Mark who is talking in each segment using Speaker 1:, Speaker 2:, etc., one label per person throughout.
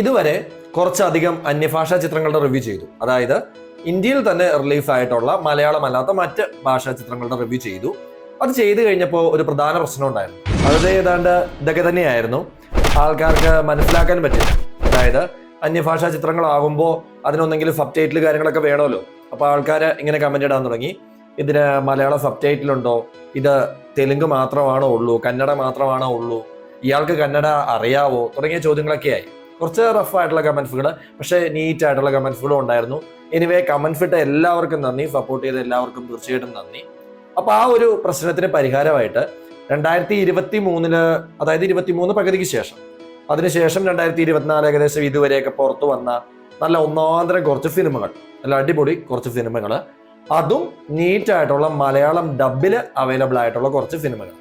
Speaker 1: ഇതുവരെ കുറച്ചധികം അന്യഭാഷാ ചിത്രങ്ങളുടെ റിവ്യൂ ചെയ്തു. അതായത് ഇന്ത്യയിൽ തന്നെ റിലീസ് ആയിട്ടുള്ള മലയാളമല്ലാത്ത മറ്റ് ഭാഷാ ചിത്രങ്ങളുടെ റിവ്യൂ ചെയ്തു. അത് ചെയ്തു കഴിഞ്ഞപ്പോൾ ഒരു പ്രധാന പ്രശ്നം ഉണ്ടായിരുന്നു. അത് ഏതാണ്ട് ഇതൊക്കെ തന്നെയായിരുന്നു. ആൾക്കാർക്ക് മനസ്സിലാക്കാൻ പറ്റില്ല. അതായത് അന്യഭാഷാ ചിത്രങ്ങളാകുമ്പോൾ അതിനൊന്നെങ്കിലും സബ് ടൈറ്റിൽ കാര്യങ്ങളൊക്കെ വേണമല്ലോ. അപ്പോൾ ആൾക്കാർ ഇങ്ങനെ കമന്റ് ഇടാൻ തുടങ്ങി. ഇതിന് മലയാളം സബ് ടൈറ്റിലുണ്ടോ ഇത് തെലുങ്ക് മാത്രമാണോ ഉള്ളൂ? കന്നഡ മാത്രമാണോ ഉള്ളൂ? ഇയാൾക്ക് കന്നഡ അറിയാവോ? തുടങ്ങിയ ചോദ്യങ്ങളൊക്കെ ആയി കുറച്ച് റഫ് ആയിട്ടുള്ള കമൻസുകൾ പക്ഷേ നീറ്റ് ആയിട്ടുള്ള കമൻസുകളും ഉണ്ടായിരുന്നു. എനിവേ കമൻസ് ഇട്ട എല്ലാവർക്കും നന്ദി. സപ്പോർട്ട് ചെയ്ത എല്ലാവർക്കും തീർച്ചയായിട്ടും നന്ദി. അപ്പൊ ആ ഒരു പ്രശ്നത്തിന് പരിഹാരമായിട്ട് രണ്ടായിരത്തി ഇരുപത്തി മൂന്നിൽ അതായത് ഇരുപത്തി മൂന്ന് പകുതിക്ക് ശേഷം അതിനുശേഷം രണ്ടായിരത്തി ഇരുപത്തിനാല് ഏകദേശം ഇതുവരെയൊക്കെ പുറത്തു വന്ന നല്ല ഒന്നാന്തരം കുറച്ച് സിനിമകൾ നല്ല അടിപൊളി കുറച്ച് സിനിമകൾ അതും നീറ്റായിട്ടുള്ള മലയാളം ഡബിൽ അവൈലബിൾ ആയിട്ടുള്ള കുറച്ച് സിനിമകൾ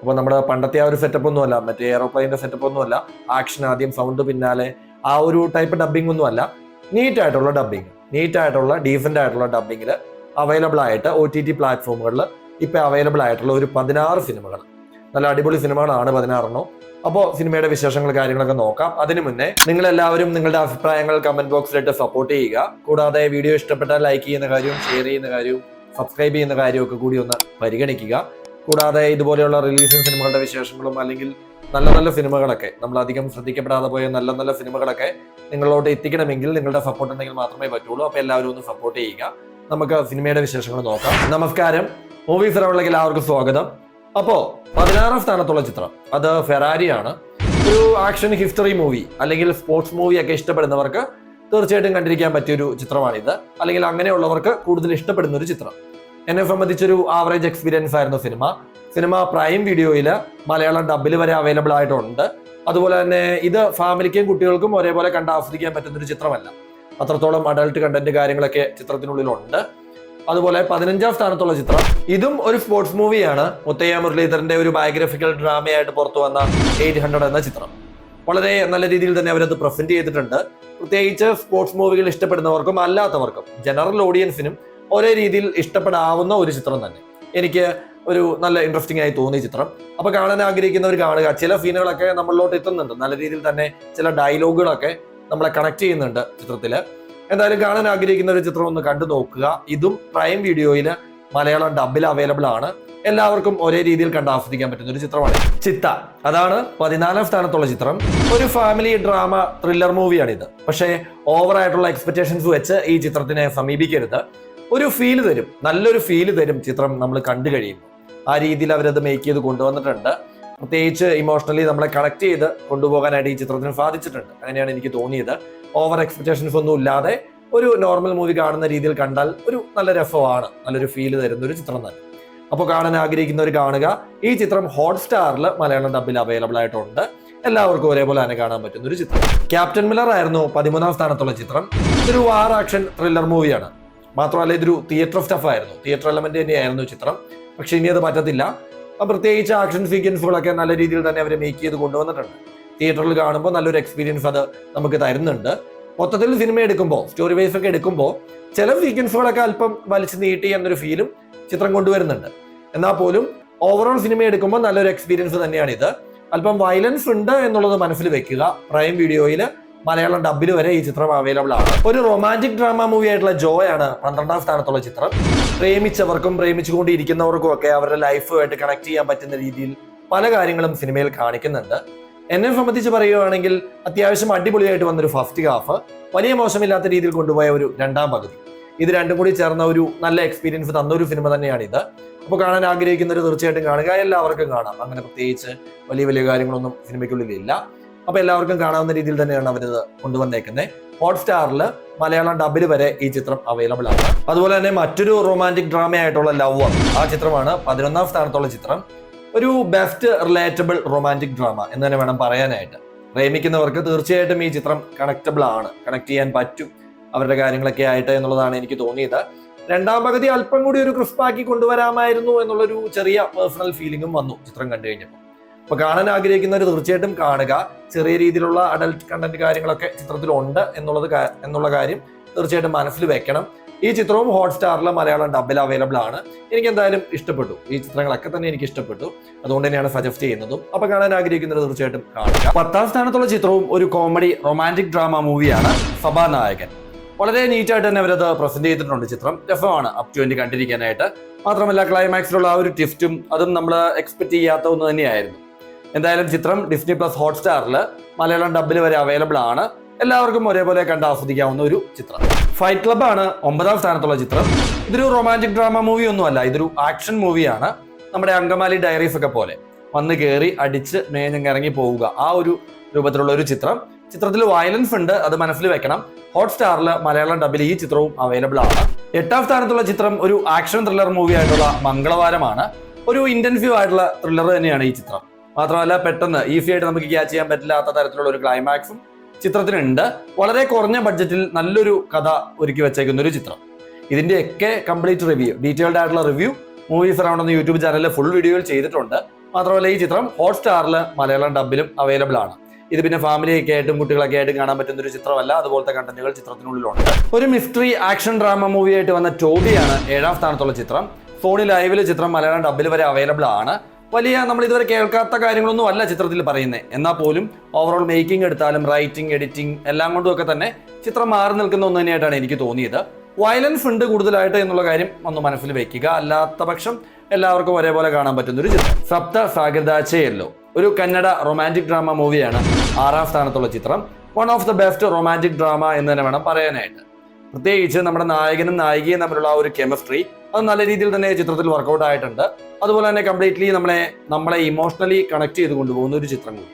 Speaker 1: അപ്പോൾ നമ്മുടെ പണ്ടത്തെ ആ ഒരു സെറ്റപ്പ് ഒന്നുമല്ല മറ്റേ എയറോപ്ലെയിന്റെ സെറ്റപ്പ് ഒന്നുമല്ല. ആക്ഷൻ ആദ്യം സൗണ്ട് പിന്നാലെ ആ ഒരു ടൈപ്പ് ഡബ്ബിംഗ് ഒന്നുമല്ല. നീറ്റ് ആയിട്ടുള്ള ഡബ്ബിംഗ് നീറ്റ് ആയിട്ടുള്ള ഡീസന്റ് ആയിട്ടുള്ള ഡബ്ബിങ്ങിൽ അവൈലബിൾ ആയിട്ട് ഒ ടി ടി പ്ലാറ്റ്ഫോമുകളിൽ ഇപ്പം അവൈലബിൾ ആയിട്ടുള്ള ഒരു പതിനാറ് സിനിമകൾ നല്ല അടിപൊളി സിനിമകളാണ് പതിനാറെണ്ണം. അപ്പോൾ സിനിമയുടെ വിശേഷങ്ങൾ കാര്യങ്ങളൊക്കെ നോക്കാം. അതിനു മുന്നേ നിങ്ങൾ എല്ലാവരും നിങ്ങളുടെ അഭിപ്രായങ്ങൾ കമന്റ് ബോക്സിലിട്ട് സപ്പോർട്ട് ചെയ്യുക. കൂടാതെ വീഡിയോ ഇഷ്ടപ്പെട്ടാൽ ലൈക്ക് ചെയ്യുന്ന കാര്യവും ഷെയർ ചെയ്യുന്ന കാര്യവും സബ്സ്ക്രൈബ് ചെയ്യുന്ന കാര്യവും ഒക്കെ കൂടി ഒന്ന് പരിഗണിക്കുക. കൂടാതെ ഇതുപോലെയുള്ള റിലീസിംഗ് സിനിമകളുടെ വിശേഷങ്ങളും അല്ലെങ്കിൽ നല്ല നല്ല സിനിമകളൊക്കെ നമ്മൾ അധികം ശ്രദ്ധിക്കപ്പെടാതെ പോയ നല്ല നല്ല സിനിമകളൊക്കെ നിങ്ങളോട്ട് എത്തിക്കണമെങ്കിൽ നിങ്ങളുടെ സപ്പോർട്ട് ഉണ്ടെങ്കിൽ മാത്രമേ പറ്റുള്ളൂ. അപ്പോൾ എല്ലാവരും ഒന്ന് സപ്പോർട്ട് ചെയ്യുക. നമുക്ക് സിനിമയുടെ വിശേഷങ്ങൾ നോക്കാം. നമസ്കാരം. മൂവി റൗണ്ടിലേക്ക് എല്ലാവർക്കും സ്വാഗതം. അപ്പോ പതിനാറാം സ്ഥാനത്തുള്ള ചിത്രം. അത് ഫെറാരിയാണ്. ഒരു ആക്ഷൻ ഹിസ്റ്ററി മൂവി അല്ലെങ്കിൽ സ്പോർട്സ് മൂവി ഒക്കെ ഇഷ്ടപ്പെടുന്നവർക്ക് തീർച്ചയായിട്ടും കണ്ടിരിക്കാൻ പറ്റിയൊരു ചിത്രമാണിത്. അല്ലെങ്കിൽ അങ്ങനെയുള്ളവർക്ക് കൂടുതൽ ഇഷ്ടപ്പെടുന്ന ഒരു ചിത്രം. എന്നെ സംബന്ധിച്ചൊരു ആവറേജ് എക്സ്പീരിയൻസ് ആയിരുന്നു സിനിമ. സിനിമ പ്രൈം വീഡിയോയിൽ മലയാളം ഡബിൽ വരെ അവൈലബിൾ ആയിട്ടുണ്ട്. അതുപോലെ തന്നെ ഇത് ഫാമിലിക്കും കുട്ടികൾക്കും ഒരേപോലെ കണ്ട് ആസ്വദിക്കാൻ പറ്റുന്നൊരു ചിത്രമല്ല. അത്രത്തോളം അഡൾട്ട് കണ്ടന്റ് കാര്യങ്ങളൊക്കെ ചിത്രത്തിനുള്ളിലുണ്ട്. അതുപോലെ പതിനഞ്ചാം സ്ഥാനത്തുള്ള ചിത്രം. ഇതും ഒരു സ്പോർട്സ് മൂവിയാണ് മുത്തയ്യ മുരളീധരന്റെ ഒരു ബയോഗ്രഫിക്കൽ ഡ്രാമയായിട്ട് പുറത്തു വന്ന എയ്റ്റ് ഹൺഡ്രഡ് എന്ന ചിത്രം. വളരെ നല്ല രീതിയിൽ തന്നെ അവരത് പ്രസന്റ് ചെയ്തിട്ടുണ്ട്. പ്രത്യേകിച്ച് സ്പോർട്സ് മൂവികൾ ഇഷ്ടപ്പെടുന്നവർക്കും അല്ലാത്തവർക്കും ജനറൽ ഓഡിയൻസിനും ഒരേ രീതിയിൽ ഇഷ്ടപ്പെടാവുന്ന ഒരു ചിത്രം തന്നെ. എനിക്ക് ഒരു നല്ല ഇൻട്രസ്റ്റിംഗ് ആയി തോന്നിയ ചിത്രം. അപ്പൊ കാണാൻ ആഗ്രഹിക്കുന്നവർ കാണുക. ചില സീനുകളൊക്കെ നമ്മളിലോട്ട് എത്തുന്നുണ്ട്. നല്ല രീതിയിൽ തന്നെ ചില ഡയലോഗുകളൊക്കെ നമ്മളെ കണക്ട് ചെയ്യുന്നുണ്ട് ചിത്രത്തിൽ. എന്തായാലും കാണാൻ ആഗ്രഹിക്കുന്ന ഒരു ചിത്രം ഒന്ന് കണ്ടു നോക്കുക. ഇതും പ്രൈം വീഡിയോയിൽ മലയാളം ഡബിൽ അവൈലബിൾ ആണ്. എല്ലാവർക്കും ഒരേ രീതിയിൽ കണ്ട് ആസ്വദിക്കാൻ പറ്റുന്ന ഒരു ചിത്രമാണ് ചിത്ത. അതാണ് പതിനാലാം സ്ഥാനത്തുള്ള ചിത്രം. ഒരു ഫാമിലി ഡ്രാമ ത്രില്ലർ മൂവിയാണ് ഇത് പക്ഷേ ഓവർ ആയിട്ടുള്ള എക്സ്പെക്ടേഷൻസ് വെച്ച് ഈ ചിത്രത്തിനെ സമീപിക്കരുത്. ഒരു ഫീൽ തരും. നല്ലൊരു ഫീൽ തരും ചിത്രം നമ്മൾ കണ്ടു കഴിയുമ്പോൾ. ആ രീതിയിൽ അവരത് മേക്ക് ചെയ്ത് കൊണ്ടുവന്നിട്ടുണ്ട്. പ്രത്യേകിച്ച് ഇമോഷണലി നമ്മളെ കണക്ട് ചെയ്ത് കൊണ്ടുപോകാനായിട്ട് ഈ ചിത്രത്തിന് സാധിച്ചിട്ടുണ്ട്. അങ്ങനെയാണ് എനിക്ക് തോന്നിയത്. ഓവർ എക്സ്പെക്ടേഷൻസ് ഒന്നും ഇല്ലാതെ ഒരു നോർമൽ മൂവി കാണുന്ന രീതിയിൽ കണ്ടാൽ ഒരു നല്ല രസമാണ്. നല്ലൊരു ഫീൽ തരുന്ന ഒരു ചിത്രം തന്നെ. അപ്പോൾ കാണാൻ ആഗ്രഹിക്കുന്നവർ കാണുക. ഈ ചിത്രം ഹോട്ട്സ്റ്റാറിൽ മലയാളം ഡബിൽ അവൈലബിൾ ആയിട്ടുണ്ട്. എല്ലാവർക്കും ഒരേപോലെ തന്നെ കാണാൻ പറ്റുന്ന ഒരു ചിത്രം. ക്യാപ്റ്റൻ മില്ലർ ആയിരുന്നു പതിമൂന്നാം സ്ഥാനത്തുള്ള ചിത്രം. ഇതൊരു വാർ ആക്ഷൻ ത്രില്ലർ മൂവിയാണ് മാത്രമല്ല ഇതൊരു തിയേറ്റർ ഓഫ് സ്റ്റഫ് ആയിരുന്നു. തിയേറ്റർ എലമെന്റ് തന്നെയായിരുന്നു ചിത്രം. പക്ഷെ ഇനി അത് പറ്റത്തില്ല പ്രത്യേകിച്ച് ആക്ഷൻ സീക്വൻസുകളൊക്കെ നല്ല രീതിയിൽ തന്നെ അവർ മേക്ക് ചെയ്ത് കൊണ്ടുവന്നിട്ടുണ്ട്. തിയേറ്ററിൽ കാണുമ്പോൾ നല്ലൊരു എക്സ്പീരിയൻസ് അത് നമുക്ക് തരുന്നുണ്ട്. മൊത്തത്തിൽ സിനിമ എടുക്കുമ്പോൾ സ്റ്റോറി വൈസ് ഒക്കെ എടുക്കുമ്പോൾ ചില സീക്വൻസുകളൊക്കെ അല്പം വലിച്ചു നീട്ടി എന്നൊരു ഫീലും ചിത്രം കൊണ്ടുവരുന്നുണ്ട്. എന്നാൽ പോലും ഓവറോൾ സിനിമ എടുക്കുമ്പോൾ നല്ലൊരു എക്സ്പീരിയൻസ് തന്നെയാണ് ഇത് അല്പം വയലൻസ് ഉണ്ട് എന്നുള്ളത് മനസ്സിൽ വെക്കുക. പ്രൈം വീഡിയോയിൽ മലയാളം ഡബിൽ വരെ ഈ ചിത്രം അവൈലബിൾ ആണ്. ഒരു റൊമാന്റിക് ഡ്രാമ മൂവി ആയിട്ടുള്ള ജോയ് ആണ് പന്ത്രണ്ടാം സ്ഥാനത്തുള്ള ചിത്രം. പ്രേമിച്ചവർക്കും പ്രേമിച്ചുകൊണ്ടിരിക്കുന്നവർക്കും ഒക്കെ അവരുടെ ലൈഫുമായിട്ട് കണക്ട് ചെയ്യാൻ പറ്റുന്ന രീതിയിൽ പല കാര്യങ്ങളും സിനിമയിൽ കാണിക്കുന്നുണ്ട്. എന്നെ സംബന്ധിച്ച് പറയുകയാണെങ്കിൽ അത്യാവശ്യം അടിപൊളിയായിട്ട് വന്നൊരു ഫസ്റ്റ് ഹാഫ് വലിയ മോശമില്ലാത്ത രീതിയിൽ കൊണ്ടുപോയ ഒരു രണ്ടാം പകുതി. ഇത് രണ്ടും കൂടി ചേർന്ന ഒരു നല്ല എക്സ്പീരിയൻസ് തന്ന ഒരു സിനിമ തന്നെയാണ് ഇത്. അപ്പോൾ കാണാൻ ആഗ്രഹിക്കുന്നവർ തീർച്ചയായിട്ടും കാണുക. എല്ലാവർക്കും കാണാം. അങ്ങനെ പ്രത്യേകിച്ച് വലിയ വലിയ കാര്യങ്ങളൊന്നും സിനിമയ്ക്കുള്ളിൽ ഇല്ല അപ്പൊ എല്ലാവർക്കും കാണാവുന്ന രീതിയിൽ തന്നെയാണ് അവരിത് കൊണ്ടുവന്നേക്കുന്നത് ഹോട്ട്സ്റ്റാറിൽ മലയാളം ഡബിൽ വരെ ഈ ചിത്രം അവൈലബിൾ ആണ്. അതുപോലെ തന്നെ മറ്റൊരു റൊമാന്റിക് ഡ്രാമ ആയിട്ടുള്ള ലവ് ആ ചിത്രമാണ് പതിനൊന്നാം സ്ഥാനത്തുള്ള ചിത്രം. ഒരു ബെസ്റ്റ് റിലേറ്റബിൾ റൊമാന്റിക് ഡ്രാമ എന്ന് തന്നെ വേണം പറയാനായിട്ട്. പ്രേമിക്കുന്നവർക്ക് തീർച്ചയായിട്ടും ഈ ചിത്രം കണക്റ്റബിൾ ആണ്. കണക്ട് ചെയ്യാൻ പറ്റും. അവരുടെ കാര്യങ്ങളൊക്കെ ആയിട്ട് എന്നുള്ളതാണ് എനിക്ക് തോന്നിയത്. രണ്ടാം പകുതി അല്പം കൂടി ഒരു ക്രിസ്പാക്കി കൊണ്ടുവരാമായിരുന്നു എന്നുള്ളൊരു ചെറിയ പേഴ്സണൽ ഫീലിംഗും വന്നു ചിത്രം കണ്ടു കഴിഞ്ഞപ്പോൾ. അപ്പൊ കാണാൻ ആഗ്രഹിക്കുന്നവർ തീർച്ചയായിട്ടും കാണുക. ചെറിയ രീതിയിലുള്ള അഡൽട്ട് കണ്ടന്റ് കാര്യങ്ങളൊക്കെ ചിത്രത്തിലുണ്ട് എന്നുള്ളത് എന്നുള്ള കാര്യം തീർച്ചയായിട്ടും മനസ്സിൽ വെക്കണം. ഈ ചിത്രവും ഹോട്ട്സ്റ്റാറിലെ മലയാളം ഡബിൽ അവൈലബിൾ ആണ്. എനിക്ക് എന്തായാലും ഇഷ്ടപ്പെട്ടു. ഈ ചിത്രങ്ങളൊക്കെ തന്നെ എനിക്ക് ഇഷ്ടപ്പെട്ടു. അതുകൊണ്ട് തന്നെയാണ് സജസ്റ്റ് ചെയ്യുന്നതും. അപ്പൊ കാണാൻ ആഗ്രഹിക്കുന്നത് തീർച്ചയായിട്ടും കാണുക. പത്താം സ്ഥാനത്തുള്ള ചിത്രവും ഒരു കോമഡി റൊമാന്റിക് ഡ്രാമ മൂവിയാണ് സഭാനായകൻ വളരെ നീറ്റായിട്ട് തന്നെ അവരത് പ്രസന്റ് ചെയ്തിട്ടുണ്ട് ചിത്രം. രസമാണ് അപ് ടു എന്റെ കണ്ടിരിക്കാനായിട്ട്. മാത്രമല്ല ക്ലൈമാക്സിലുള്ള ആ ഒരു ട്വിസ്റ്റും അതും നമ്മൾ എക്സ്പെക്ട് ചെയ്യാത്ത ഒന്ന് തന്നെയായിരുന്നു. എന്തായാലും ചിത്രം ഡിസ്നി പ്ലസ് ഹോട്ട്സ്റ്റാറിൽ മലയാളം ഡബിൽ വരെ അവൈലബിൾ ആണ്. എല്ലാവർക്കും ഒരേപോലെ കണ്ട് ആസ്വദിക്കാവുന്ന ഒരു ചിത്രം. ഫൈറ്റ് ക്ലബ് ആണ് ഒമ്പതാം സ്ഥാനത്തുള്ള ചിത്രം. ഇതൊരു റൊമാന്റിക് ഡ്രാമ മൂവി ഒന്നുമല്ല ഇതൊരു ആക്ഷൻ മൂവിയാണ് നമ്മുടെ അങ്കമാലി ഡയറീസ് ഒക്കെ പോലെ. വന്ന് കയറി അടിച്ച് മേഞ്ഞങ്ങ് ഇറങ്ങി പോവുക ആ ഒരു രൂപത്തിലുള്ള ഒരു ചിത്രം. ചിത്രത്തിൽ വയലൻസ് ഉണ്ട് അത് മനസ്സിൽ വെക്കണം. ഹോട്ട്സ്റ്റാറിൽ മലയാളം ഡബിൽ ഈ ചിത്രവും അവൈലബിൾ ആണ്. എട്ടാം സ്ഥാനത്തുള്ള ചിത്രം ഒരു ആക്ഷൻ ത്രില്ലർ മൂവി ആയിട്ടുള്ള മംഗളവാരമാണ്. ഒരു ഇന്റൻസീവ് ആയിട്ടുള്ള ത്രില്ലർ തന്നെയാണ് ഈ ചിത്രം. മാത്രമല്ല പെട്ടെന്ന് ഈസി ആയിട്ട് നമുക്ക് ക്യാച്ച് ചെയ്യാൻ പറ്റില്ലാത്ത തരത്തിലുള്ള ഒരു ക്ലൈമാക്സും ചിത്രത്തിനുണ്ട്. വളരെ കുറഞ്ഞ ബഡ്ജറ്റിൽ നല്ലൊരു കഥ ഒരുക്കി വെച്ചേക്കുന്ന ഒരു ചിത്രം. ഇതിന്റെയൊക്കെ കംപ്ലീറ്റ് റിവ്യൂ ഡീറ്റെയിൽഡ് ആയിട്ടുള്ള റിവ്യൂ മൂവീസ് അറൗണ്ട് എന്ന യൂട്യൂബ് ചാനലിൽ ഫുൾ വീഡിയോയിൽ ചെയ്തിട്ടുണ്ട്. മാത്രമല്ല ഈ ചിത്രം ഹോട്ട്സ്റ്റാറിൽ മലയാളം ഡബിലും അവൈലബിൾ ആണ്. ഇത് പിന്നെ ഫാമിലിയൊക്കെ ആയിട്ടും കുട്ടികളൊക്കെ ആയിട്ടും കാണാൻ പറ്റുന്ന ഒരു ചിത്രമല്ല. അതുപോലത്തെ കണ്ടന്റുകൾ ചിത്രത്തിനുള്ളിലുണ്ട്. ഒരു മിസ്റ്ററി ആക്ഷൻ ഡ്രാമ മൂവി ആയിട്ട് വന്ന ടോബിയാണ് ഏഴാം സ്ഥാനത്തുള്ള ചിത്രം. സോണി ലൈവിലെ ചിത്രം മലയാളം ഡബിൽ വരെ അവൈലബിൾ ആണ്. വലിയ നമ്മൾ ഇതുവരെ കേൾക്കാത്ത കാര്യങ്ങളൊന്നും അല്ല ചിത്രത്തിൽ പറയുന്നത് എന്നാൽ പോലും ഓവറോൾ മേക്കിംഗ് എടുത്താലും റൈറ്റിംഗ് എഡിറ്റിംഗ് എല്ലാം കൊണ്ടും ഒക്കെ തന്നെ ചിത്രം മാറി നിൽക്കുന്ന ഒന്ന് തന്നെയായിട്ടാണ് എനിക്ക് തോന്നിയത്. വയലൻസ് ഉണ്ട് കൂടുതലായിട്ട് എന്നുള്ള കാര്യം ഒന്ന് മനസ്സിൽ വെക്കുക. അല്ലാത്ത പക്ഷം എല്ലാവർക്കും ഒരേപോലെ കാണാൻ പറ്റുന്ന ഒരു ചിത്രം. സപ്ത സാഗരദാച്ചയല്ലോ ഒരു കന്നഡ റൊമാന്റിക് ഡ്രാമ മൂവിയാണ് ആറാം സ്ഥാനത്തുള്ള ചിത്രം. One of the best romantic drama എന്ന് തന്നെ വേണം പറയാനായിട്ട്. പ്രത്യേകിച്ച് നമ്മുടെ നായകനും നായികയും തമ്മിലുള്ള ആ ഒരു കെമിസ്ട്രി അത് നല്ല രീതിയിൽ തന്നെ ചിത്രത്തിൽ വർക്കൗട്ട് ആയിട്ടുണ്ട്. അതുപോലെ തന്നെ കംപ്ലീറ്റ്ലി നമ്മളെ നമ്മളെ ഇമോഷണലി കണക്ട് ചെയ്ത് കൊണ്ടുപോകുന്ന ഒരു ചിത്രം കൂടി.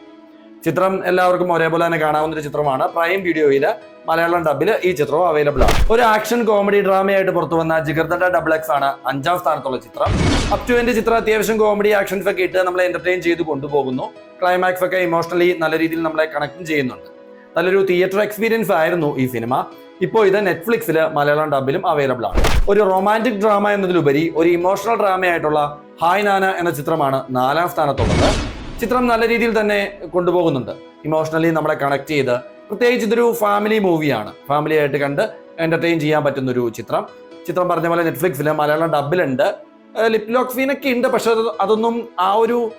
Speaker 1: ചിത്രം എല്ലാവർക്കും ഒരേപോലെ തന്നെ കാണാവുന്ന ഒരു ചിത്രമാണ്. പ്രൈം വീഡിയോയിൽ മലയാളം ഡബിൽ ഈ ചിത്രവും അവൈലബിൾ ആണ്. ഒരു ആക്ഷൻ കോമഡി ഡ്രാമയായിട്ട് പുറത്തു വന്ന ജിഗർദണ്ഡ ഡബിൾ എക്സ് ആണ് അഞ്ചാം സ്ഥാനത്തുള്ള ചിത്രം. അപ് ടു എന്റെ ചിത്രം അത്യാവശ്യം കോമഡി ആക്ഷൻസ് ഒക്കെ ഇട്ട് നമ്മളെ എന്റർടൈൻ ചെയ്ത് കൊണ്ടുപോകുന്നു. ക്ലൈമാക്സ് ഒക്കെ ഇമോഷണലി നല്ല രീതിയിൽ നമ്മളെ കണക്ട് ചെയ്യുന്നുണ്ട്. നല്ലൊരു തിയേറ്റർ എക്സ്പീരിയൻസ് ആയിരുന്നു ഈ സിനിമ ഇപ്പോൾ ഇത് നെറ്റ്ഫ്ലിക്സിൽ മലയാളം ഡബിലും അവൈലബിൾ ആണ്. ഒരു റൊമാന്റിക് ഡ്രാമ എന്നതിലുപരി ഒരു ഇമോഷണൽ ഡ്രാമയായിട്ടുള്ള ഹായ് നാന എന്ന ചിത്രമാണ് നാലാം സ്ഥാനത്തുള്ളത്. ചിത്രം നല്ല രീതിയിൽ തന്നെ കൊണ്ടുപോകുന്നുണ്ട്. ഇമോഷണലി നമ്മളെ കണക്ട് ചെയ്ത് പ്രത്യേകിച്ച് ഇതൊരു ഫാമിലി മൂവിയാണ് ഫാമിലി ആയിട്ട് കണ്ട് എന്റർടൈൻ ചെയ്യാൻ പറ്റുന്ന ഒരു ചിത്രം. ചിത്രം പറഞ്ഞ പോലെ നെറ്റ്ഫ്ലിക്സിൽ മലയാളം ഡബിലുണ്ട്. ലിപ്ലോക്സീനൊക്കെ ഉണ്ട്. പക്ഷെ അതൊന്നും ആ ഒരു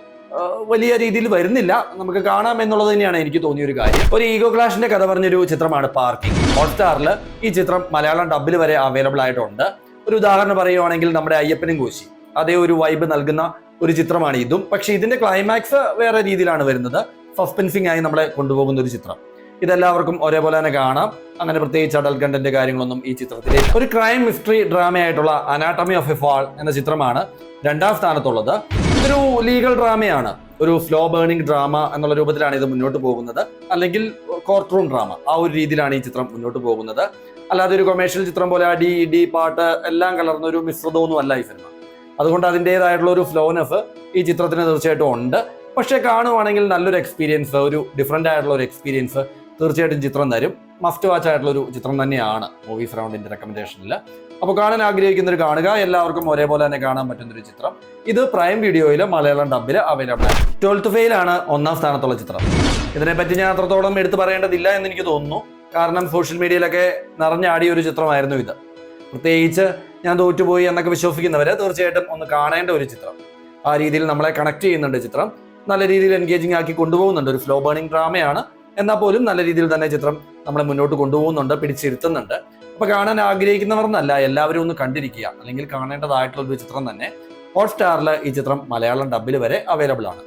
Speaker 1: വലിയ രീതിയിൽ വരുന്നില്ല. നമുക്ക് കാണാം എന്നുള്ളത് തന്നെയാണ് എനിക്ക് തോന്നിയ ഒരു കാര്യം. ഒരു ഈഗോ ക്ലാഷിന്റെ കഥ പറഞ്ഞൊരു ചിത്രമാണ് പാർക്കിംഗ്. ഹോട്ട്സ്റ്റാറിൽ ഈ ചിത്രം മലയാളം ഡബിൽ വരെ അവൈലബിൾ ആയിട്ടുണ്ട്. ഒരു ഉദാഹരണം പറയുവാണെങ്കിൽ നമ്മുടെ അയ്യപ്പനും കോശി. അതേ ഒരു വൈബ് നൽകുന്ന ഒരു ചിത്രമാണ് ഇതും. പക്ഷെ ഇതിന്റെ ക്ലൈമാക്സ് വേറെ രീതിയിലാണ് വരുന്നത്. സസ്പെൻസിങ് ആയി നമ്മളെ കൊണ്ടുപോകുന്ന ഒരു ചിത്രം. ഇതെല്ലാവർക്കും ഒരേപോലെ തന്നെ കാണാം. അങ്ങനെ പ്രത്യേകിച്ച് അഡൽ കണ്ടന്റ് കാര്യങ്ങളൊന്നും ഈ ചിത്രത്തിൽ ഒരു ക്രൈം മിസ്റ്ററി ഡ്രാമയായിട്ടുള്ള അനാട്ടമി ഓഫ് എ ഫാൾ എന്ന ചിത്രമാണ് രണ്ടാം സ്ഥാനത്തുള്ളത്. ഇതൊരു ലീഗൽ ഡ്രാമയാണ് ഒരു ഫ്ലോ ബേണിംഗ് ഡ്രാമ എന്നുള്ള രൂപത്തിലാണ് ഇത് മുന്നോട്ട് പോകുന്നത്. അല്ലെങ്കിൽ കോർട്ട് റൂം ഡ്രാമ ആ ഒരു രീതിയിലാണ് ഈ ചിത്രം മുന്നോട്ട് പോകുന്നത്. അല്ലാതെ ഒരു കൊമേഴ്ഷ്യൽ ചിത്രം പോലെ അടി ഇടി പാട്ട് എല്ലാം കലർന്ന ഒരു മിശ്രിതമൊന്നും അല്ല ഈ സിനിമ. അതുകൊണ്ട് അതിന്റെതായിട്ടുള്ള ഒരു ഫ്ലോനെഫ് ഈ ചിത്രത്തിന് തീർച്ചയായിട്ടും ഉണ്ട്. പക്ഷേ കാണുവാണെങ്കിൽ നല്ലൊരു എക്സ്പീരിയൻസ് ഒരു ഡിഫറെന്റ് ആയിട്ടുള്ള ഒരു എക്സ്പീരിയൻസ് തീർച്ചയായിട്ടും ചിത്രം തരും. മസ്റ്റ് വാച്ച് ആയിട്ടുള്ള ഒരു ചിത്രം തന്നെയാണ്. മൂവീസ് റൗണ്ടിന്റെ റെക്കമെൻഡേഷനിൽ അപ്പോൾ കാണാൻ ആഗ്രഹിക്കുന്നവർ കാണുക. എല്ലാവർക്കും ഒരേപോലെ തന്നെ കാണാൻ പറ്റുന്ന ഒരു ചിത്രം. ഇത് പ്രൈം വീഡിയോയിൽ മലയാളം ഡബിൽ അവൈലബിൾ ആണ്. ട്വൽത്ത് ആണ് ഒന്നാം സ്ഥാനത്തുള്ള ചിത്രം. ഇതിനെപ്പറ്റി ഞാൻ അത്രത്തോളം എടുത്തു പറയേണ്ടതില്ല എന്ന് എനിക്ക് തോന്നുന്നു. കാരണം സോഷ്യൽ മീഡിയയിലൊക്കെ നിറഞ്ഞാടിയ ഒരു ചിത്രമായിരുന്നു ഇത്. പ്രത്യേകിച്ച് ഞാൻ തോറ്റുപോയി എന്നൊക്കെ വിശ്വസിക്കുന്നവര് തീർച്ചയായിട്ടും ഒന്ന് കാണേണ്ട ഒരു ചിത്രം. ആ രീതിയിൽ നമ്മളെ കണക്ട് ചെയ്യുന്നുണ്ട് ചിത്രം. നല്ല രീതിയിൽ എൻഗേജിങ് ആക്കി കൊണ്ടുപോകുന്നുണ്ട്. ഒരു ഫ്ലോ ബേണിംഗ് ഡ്രാമയാണ് എന്നാൽ പോലും നല്ല രീതിയിൽ തന്നെ ചിത്രം നമ്മളെ മുന്നോട്ട് കൊണ്ടുപോകുന്നുണ്ട് പിടിച്ചിരുത്തുന്നുണ്ട്. അപ്പൊ കാണാൻ ആഗ്രഹിക്കുന്നവർ എന്നല്ല എല്ലാവരും ഒന്ന് കണ്ടിരിക്കുക. അല്ലെങ്കിൽ കാണേണ്ടതായിട്ടുള്ള ഒരു ചിത്രം തന്നെ ഹോട്ട്സ്റ്റാറിൽ ഈ ചിത്രം മലയാളം ഡബിൽ വരെ അവൈലബിൾ ആണ്.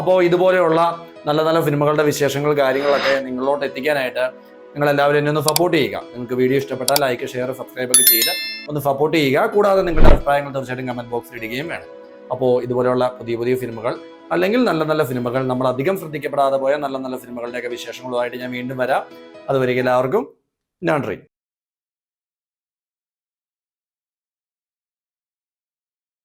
Speaker 1: അപ്പോൾ ഇതുപോലെയുള്ള നല്ല നല്ല സിനിമകളുടെ വിശേഷങ്ങൾ കാര്യങ്ങളൊക്കെ നിങ്ങളോട്ട് എത്തിക്കാനായിട്ട് നിങ്ങൾ എല്ലാവരും എന്നെ ഒന്ന് സപ്പോർട്ട് ചെയ്യുക. നിങ്ങൾക്ക് വീഡിയോ ഇഷ്ടപ്പെട്ടാൽ ലൈക്ക് ഷെയർ സബ്സ്ക്രൈബ് ഒക്കെ ചെയ്ത് ഒന്ന് സപ്പോർട്ട് ചെയ്യുക. കൂടാതെ നിങ്ങളുടെ അഭിപ്രായങ്ങൾ തീർച്ചയായിട്ടും കമന്റ് ബോക്സിൽ ഇടുകയും വേണം. അപ്പോൾ ഇതുപോലെയുള്ള പുതിയ പുതിയ സിനിമകൾ അല്ലെങ്കിൽ നല്ല നല്ല സിനിമകൾ നമ്മൾ അധികം ശ്രദ്ധിക്കപ്പെടാതെ പോയ നല്ല നല്ല സിനിമകളുടെയൊക്കെ വിശേഷങ്ങളുമായിട്ട് ഞാൻ വീണ്ടും വരാം. അതുവരെ എല്ലാവർക്കും നன்றി